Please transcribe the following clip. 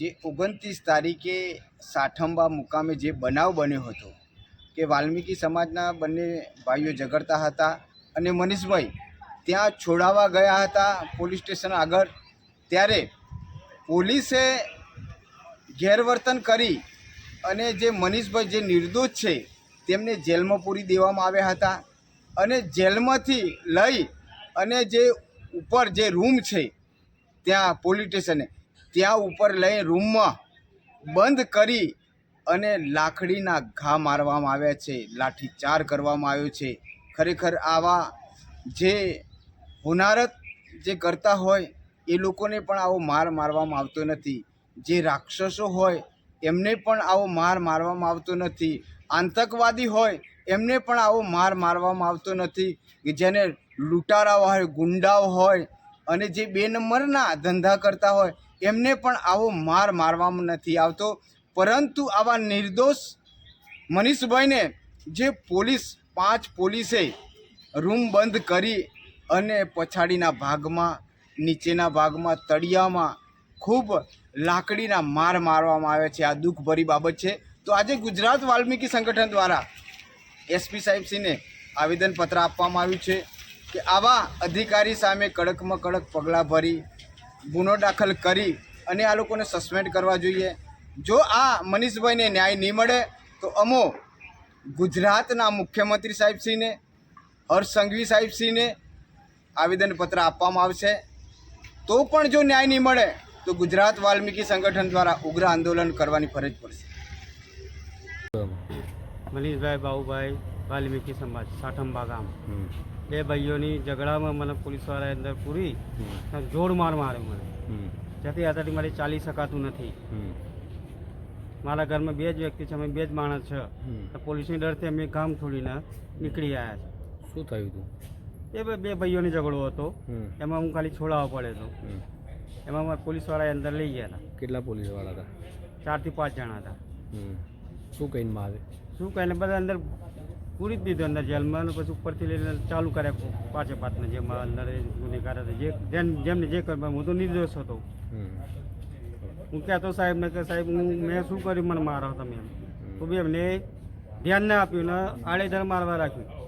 જે ઓગણત્રીસ તારીખે સાઠંબા મુકામે જે બનાવ બન્યો હતો કે વાલ્મીકી સમાજના બંને ભાઈઓ ઝઘડતા હતા અને મનીષભાઈ ત્યાં છોડાવવા ગયા હતા પોલીસ સ્ટેશન આગળ, ત્યારે પોલીસે ગેરવર્તન કરી અને જે મનીષભાઈ જે નિર્દોષ છે તેમને જેલમાં પૂરી દેવામાં આવ્યા હતા અને જેલમાંથી લઈ અને જે ઉપર જે રૂમ છે ત્યાં પોલીસ સ્ટેશને ત્યાં ઉપર લઈ રૂમમાં બંધ કરી અને લાકડીના ઘા મારવામાં આવ્યા છે લાઠીચાર કરવામાં આવ્યો છે. ખરેખર આવા જે હોનારત જે કરતા હોય, એ લોકોને પણ આવો માર મારવામાં આવતો નથી. જે રાક્ષસો હોય, એમને પણ આવો માર મારવામાં આવતો નથી. આતંકવાદી હોય, એમને પણ આવો માર મારવામાં આવતો નથી કે જેને લૂંટારાઓ હોય ગુંડાઓ હોય અને જે બે નંબરના ધંધા કરતા હોય એમને પણ આવો માર મારવામાં નથી આવતો. પરંતુ આવા નિર્દોષ મનીષભાઈને જે પોલીસ, પાંચ પોલીસે રૂમ બંધ કરી અને પછાડીના ભાગમાં, નીચેના ભાગમાં, તળિયામાં ખૂબ લાકડીના માર મારવામાં આવે છે. આ દુઃખભરી બાબત છે. તો આજે ગુજરાત વાલ્મીકી સંગઠન દ્વારા એસપી સાહેબસિંહને આવેદનપત્ર આપવામાં આવ્યું છે કે આવા અધિકારી સામે કડકમાં કડક પગલાં ભરી ગુનો દાખલ કરી અને આ લોકોને સસ્પેન્ડ કરવા જોઈએ. જો આ મનીષભાઈને ન્યાય નહીં મળે તો અમો ગુજરાતના મુખ્યમંત્રી સાહેબશ્રીને હર્ષ સંઘવી સાહેબશ્રીને આવેદનપત્ર આપવામાં આવશે. તો પણ જો ન્યાય નહીં મળે તો ગુજરાત વાલ્મીકી સંગઠન દ્વારા ઉગ્ર આંદોલન કરવાની ફરજ પડશે. મનીષભાઈ બાબુભાઈ વાલ્મીકી સમાજ સાઠંબા ગામ. બે ભાઈઓની ઝઘડામાં મને પોલીસવાળાએ અંદર પૂરી જોડ માર માર્યો મને. જેથી આથી મારે ચાલી શકાતું નથી. મારા ઘરમાં બે જ વ્યક્તિ છે અમે બે જ માણસ છે. તો પોલીસની ડરથી અમે ગામ છોડીને નીકળી આવ્યા શું થયું હતું એ બે- બે ભાઈઓની ઝઘડો હતો. એમાં હું ખાલી છોડાવવો પડે તો એમાં મારા પોલીસવાળાએ અંદર લઈ ગયા હતા. કેટલા પોલીસવાળા હતા? ચારથી પાંચ જણા હતા. શું કહીને મારે? શું કહીને બધા અંદર પૂરી જ દીધો અંદર જેલમાં અને પછી ઉપરથી લઈને ચાલુ કર્યા પાંચે પાંચને જેમાં અંદર ગુનેગાર હતા જે જેમ- જેમને જે કરવા હું તો નિર્દોષ હતો. હું કહેતો સાહેબને કે સાહેબ હું મેં શું કર્યું? મને મારો તમે એમ. તો બી એમને ધ્યાન ના આપ્યું ને આડેધડ મારવા રાખ્યું.